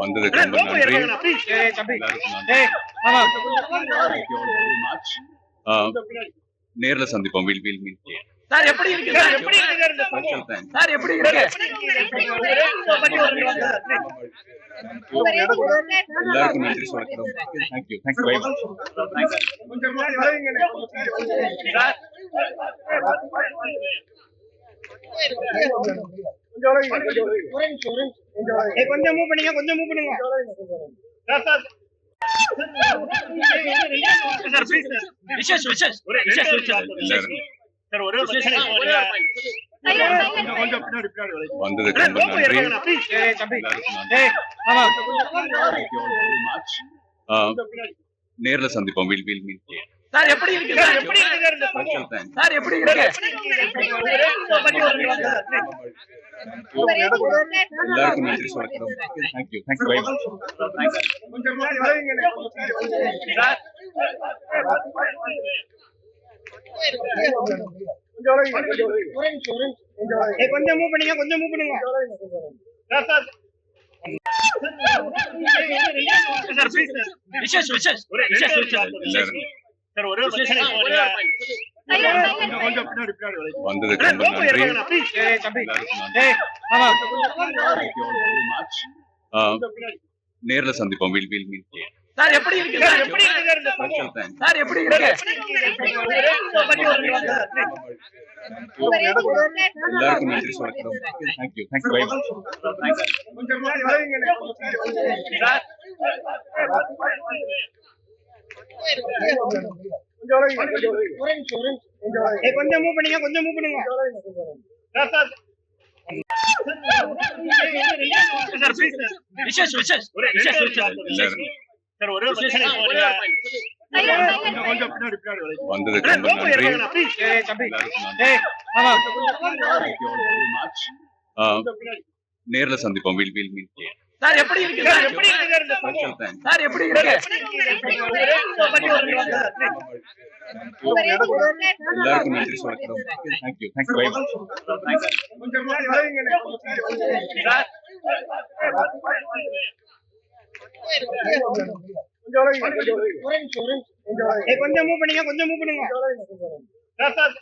வந்ததுக்கு ரொம்ப நன்றி. நேர்ல சந்திப்போம். வில் வில் மீட் சார் எப்படி இருக்கு சார் எப்படி இருக்கு இந்த சம்பவம்? சார் எப்படி இருக்கு எல்லாருக்கும் நன்றி சொல்றோம் தேங்க்யூ தேங்க்யூ வெரி மச் கொஞ்சம் முன்னாடி வளைங்கண்ணே. சார். கொஞ்சம் மூவ் பண்ணுங்க கொஞ்சம் மூவ் பண்ணுங்க sir sir sir please sir Vishesh Vishesh Vishesh Vishesh sir ஒரே. வந்ததுக்கு ரொம்ப நன்றி. நேர்ல சந்திப்போம். வில் வில் சார் எப்படி இருக்கு? சார் எப்படி இருக்கு? இந்த ஸ்பெஷல் சம்பவம்? தேங்க்ஸ் சார் எப்படி இருக்கு? எல்லாருக்கும் நன்றி சொல்றோம் thank you thank you very much. Sir. கொஞ்சம் மூவ் பண்ணுங்க கொஞ்சம் மூவ் பண்ணுங்க sir sir sir please sir Vishesh Vishesh Vishesh Vishesh sir ஒரே ஒரு கொஞ்சம் பின்னாடி பின்னாடி. வந்ததுக்கு ரொம்ப நன்றி. ஏய், தம்பி. ஏய், ஆமா. நேர்ல சந்திப்போம் வில் வில் மீட் சார் எப்படி இருக்கு சார்? எப்படி இருக்கு சார் எப்படி இருக்கு? கொஞ்சம் மூவ் பண்ணுங்க கொஞ்சம் மூவ் பண்ணுங்க. Sir sir. Sir please sir. Vishesh Vishesh. Vishesh Vishesh. வந்ததுக்கு ரொம்ப நன்றி நேர்ல சந்திப்போம். வில் வில் சார் எப்படி இருக்கு? சார் எப்படி இருக்கு? சார் எப்படி இருக்கு? எல்லாருக்கும் நன்றி சொல்றோம் தேங்க்யூ தேங்க்யூ வெரி மச் கொஞ்சம் முன்னாடி வளைங்கண்ணே. சார். கொஞ்சம் வளைங்க, கொஞ்சம் வளைங்க. ஏய், கொஞ்சம் மூவ் பண்ணுங்க கொஞ்சம் மூவ் பண்ணுங்க. Sir sir